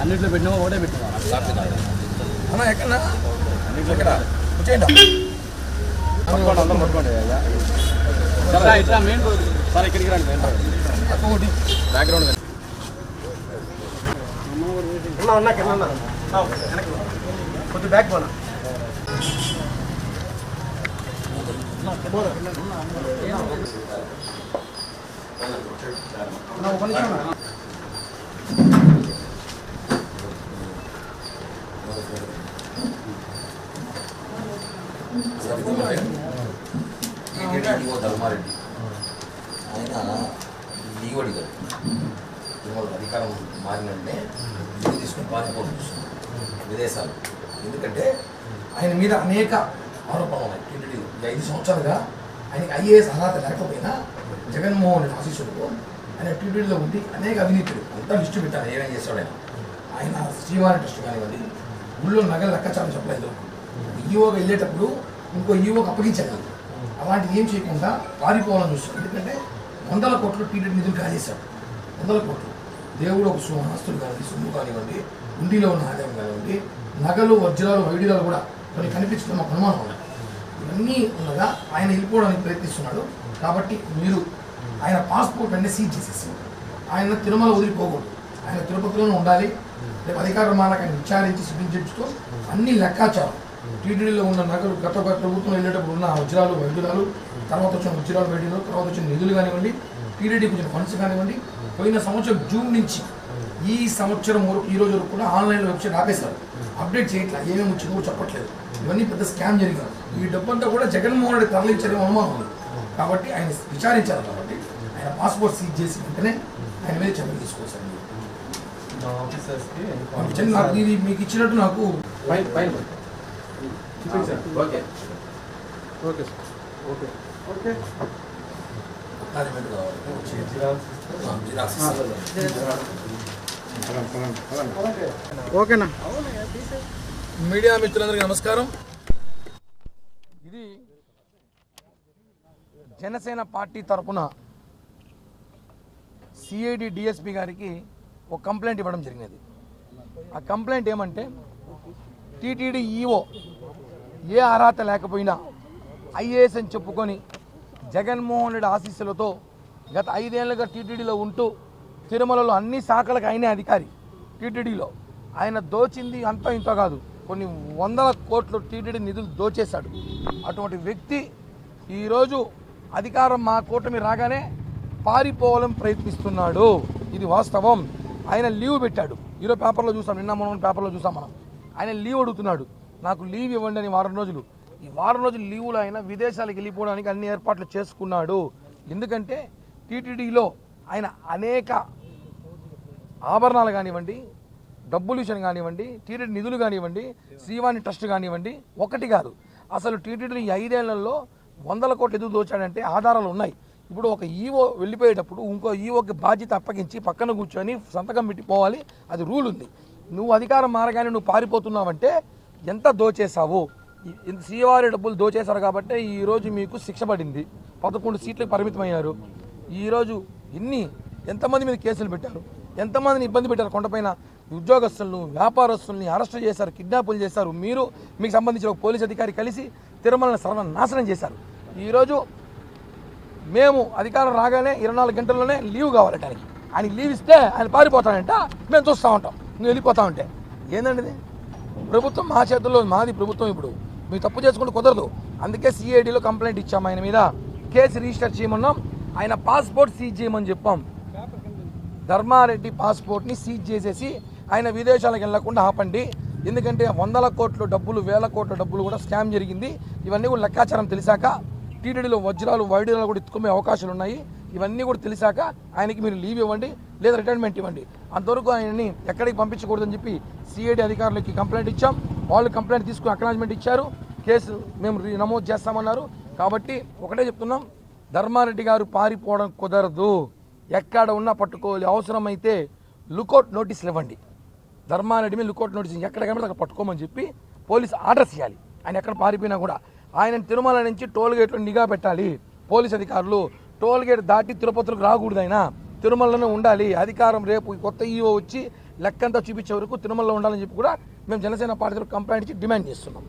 అన్నిట్లో పెట్టినా ఒకటే పెట్టినా అన్న ఎక్కడ ఎక్కడ వచ్చేయండి పట్టుకోండి అందరం పట్టుకోండి సార్ ఇట్లా మెయిన్ రోడ్ సార్ ఇక్కడికి రండి మెయిన్ రోడ్ ఒకటి బ్యాక్గ్రౌండ్ ఉన్నా ఉన్నా కింద ఉన్నా వెనక్కి కొద్ది బ్యాక్ పోనా ఒక నిమిషం ధర్మారెడ్డి ఆయన దిగుబడి గారు ఇవాళ అధికారం మారినంటే ఇల్లు తీసుకుని పాతిపోటు విదేశాలు ఎందుకంటే ఆయన మీద అనేక ఆరోపణలు ఉన్నాయి టీటీడీ ఐదు సంవత్సరాలుగా ఆయనకి ఐఏఎస్ అర్హత లేకపోయినా జగన్మోహన్ రెడ్డి ఆశీస్సులతో ఆయన టీటీడీలో ఉండి అనేక అవినీతులు అంతా లిస్టు పెట్టారు ఏమేం చేస్తాడు ఆయన ఆయన శ్రీవారి ట్రస్ట్ కానివ్వండి ఊళ్ళో నగలు లెక్కచారం చెప్పలేదు. ఈఓగా వెళ్ళేటప్పుడు ఇంకో ఈవోకి అప్పగించగలదు అలాంటివి ఏం చేయకుండా పారిపోవాలని చూస్తాడు ఎందుకంటే వందల కోట్లు టీటీడీ నిధులు కాజేశాడు వందల కోట్లు. దేవుడు ఒక సు ఆస్తులు కానివ్వండి సొమ్ము కానివ్వండి ఉండిలో ఉన్న ఆదాయం కానివ్వండి నగలు వజ్రాలు వైద్యులు కూడా కొన్ని కనిపించడం మాకు అనుమానం ఉన్నాయి ఇవన్నీ ఉండగా ఆయన వెళ్ళిపోవడానికి ప్రయత్నిస్తున్నాడు. కాబట్టి మీరు ఆయన పాస్పోర్ట్ అన్నీ సీజ్ చేసేసి ఆయన తిరుమల వదిలిపోకూడదు ఆయన తిరుపతిలోనే ఉండాలి. రేపు అధికార మానక ఆయన విచారించి సిట్టింగ్ జడ్జితో అన్ని లెక్కాచారం టీటీడీలో ఉన్న నగలు గత గత ప్రభుత్వం వెళ్ళేటప్పుడు ఉన్న వజ్రాలు వైద్యురాలు తర్వాత వచ్చిన వజ్రాలు వైద్యులు తర్వాత వచ్చిన నిధులు కానివ్వండి టీటీడీకి వచ్చిన ఫండ్స్ కానివ్వండి పోయిన సంవత్సరం జూన్ నుంచి ఈ సంవత్సరం వరకు ఈ రోజు వరకు కూడా ఆన్లైన్ వెబ్సైట్ ఆపేశారు. అప్డేట్ చేయట్లా ఏమేమి వచ్చిందో కూడా చెప్పట్లేదు. ఇవన్నీ పెద్ద స్కామ్ జరిగింది ఈ డబ్బంతా కూడా జగన్మోహన్ రెడ్డి తరలించడం అనుమానం ఉంది. కాబట్టి ఆయన విచారించారు కాబట్టి ఆయన పాస్పోర్ట్ సీజ్ చేసి వెంటనే ఆయన మీద చర్యలు తీసుకోవచ్చు నాకు ఇది మీకు ఇచ్చినట్టు నాకు పైన okay okay sir. Okay. Okay. ఓకేనా మీడియా మిత్రులందరికీ నమస్కారం. ఇది జనసేన పార్టీ తరపున సిఐడి డిఎస్పి గారికి ఒక కంప్లైంట్ ఇవ్వడం జరిగినది. ఆ కంప్లైంట్ ఏమంటే టీటీడీ ఈఓ ఏ అర్హత లేకపోయినా ఐఏఎస్ అని చెప్పుకొని జగన్మోహన్ రెడ్డి ఆశీస్సులతో గత ఐదేళ్ళుగా టీటీడీలో ఉంటూ తిరుమలలో అన్ని శాఖలకు ఆయనే అధికారి టీటీడీలో. ఆయన దోచింది అంత ఇంత కాదు కొన్ని వందల కోట్లు టీటీడీ నిధులు దోచేశాడు. అటువంటి వ్యక్తి ఈరోజు అధికారం మా కూటమి రాగానే పారిపోవాలని ప్రయత్నిస్తున్నాడు. ఇది వాస్తవం. ఆయన లీవ్ పెట్టాడు. ఈరోజు పేపర్లో చూసాం నిన్న మొన్న పేపర్లో చూసాం మనం. ఆయన లీవ్ అడుగుతున్నాడు. నాకు లీవ్ ఇవ్వండి అని వారం రోజులు. ఈ వారం రోజులు లీవులు ఆయన విదేశాలకు వెళ్ళిపోవడానికి అన్ని ఏర్పాట్లు చేసుకున్నాడు. ఎందుకంటే టీటీడీలో ఆయన అనేక ఆభరణాలు కానివ్వండి డబ్బులు విషయం కానివ్వండి టీటీడీ నిధులు కానివ్వండి శ్రీవాణి ట్రస్ట్ కానివ్వండి ఒకటి కాదు. అసలు టీటీడీ ఈ ఐదేళ్ళలో వందల కోట్లు ఎదురు దోచాడంటే ఆధారాలు ఉన్నాయి. ఇప్పుడు ఒక ఈవో వెళ్ళిపోయేటప్పుడు ఇంకో ఈవోకి బాధ్యత అప్పగించి పక్కన కూర్చొని సంతకం పెట్టిపోవాలి అది రూల్ ఉంది. నువ్వు అధికారం మారగానే నువ్వు పారిపోతున్నావంటే ఎంత దోచేశావు? ఈ- డబ్బులు దోచేశారు కాబట్టి ఈరోజు మీకు శిక్ష పడింది. పదకొండు సీట్లకు పరిమితమయ్యారు. ఈరోజు ఎన్ని ఎంతమంది మీద కేసులు పెట్టారు? ఎంతమందిని ఇబ్బంది పెట్టారు కొండపైన? ఉద్యోగస్తులను వ్యాపారస్తుల్ని అరెస్ట్ చేశారు కిడ్నాపులు చేశారు. మీరు మీకు సంబంధించిన ఒక పోలీస్ అధికారి కలిసి తిరుమలని సర్వనాశనం చేశారు. ఈరోజు మేము అధికారం రాగానే ఇరవై నాలుగు గంటల్లోనే లీవ్ కావాలట ఆయనకి ఆయన లీవ్ ఇస్తే ఆయన పారిపోతాడంట మేము చూస్తూ ఉంటాం. నువ్వు వెళ్ళిపోతా ఉంటే. ఏందండి ప్రభుత్వం మా చేతుల్లో మాది ప్రభుత్వం ఇప్పుడు. మీరు తప్పు చేసుకుంటే కుదరదు. అందుకే సిఐడిలో కంప్లైంట్ ఇచ్చాం ఆయన మీద. కేసు రిజిస్టర్ చేయమన్నాం. ఆయన పాస్పోర్ట్ సీజ్ చేయమని చెప్పాం. ధర్మారెడ్డి పాస్పోర్ట్ని సీజ్ చేసేసి ఆయన విదేశాలకు వెళ్ళకుండా ఆపండి. ఎందుకంటే వందల కోట్ల డబ్బులు వేల కోట్ల డబ్బులు కూడా స్కామ్ జరిగింది. ఇవన్నీ కూడా లెక్కాచారం తెలిసాక టీటీడీలో వజ్రాలు వైడ్యురాలు కూడా ఎత్తుకునే అవకాశాలు ఉన్నాయి. ఇవన్నీ కూడా తెలిసాక ఆయనకి మీరు లీవ్ ఇవ్వండి లేదా రిటైర్మెంట్ ఇవ్వండి. అంతవరకు ఆయనని ఎక్కడికి పంపించకూడదని చెప్పి సిఐడి అధికారులకి కంప్లైంట్ ఇచ్చాం. వాళ్ళు కంప్లైంట్ తీసుకుని అక్నాలజ్మెంట్ ఇచ్చారు. కేసు మేము నమోదు చేస్తామన్నారు. కాబట్టి ఒకటే చెప్తున్నాం. ధర్మారెడ్డి గారు పారిపోవడం కుదరదు. ఎక్కడ ఉన్నా పట్టుకోవాలి. అవసరమైతే లుకౌట్ నోటీసులు ఇవ్వండి. ధర్మారెడ్డి మీద లుకౌట్ నోటీస్ ఎక్కడ కనబడితే అక్కడ పట్టుకోమని చెప్పి పోలీస్ ఆర్డర్స్ ఇవ్వాలి ఆయన ఎక్కడ పారిపోయినా కూడా. ఆయన తిరుమల నుంచి టోల్ గేట్లో నిఘా పెట్టాలి. పోలీస్ అధికారులు టోల్ గేట్ దాటి తిరుపతిలోకి రాకూడదు ఆయన తిరుమలలోనే ఉండాలి. అధికారం రేపు కొత్త ఈఓ వచ్చి లెక్కంతా చూపించే వరకు తిరుమలలో ఉండాలని చెప్పి కూడా మేము జనసేన పార్టీలో కంప్లైంట్ ఇచ్చి డిమాండ్ చేస్తున్నాం.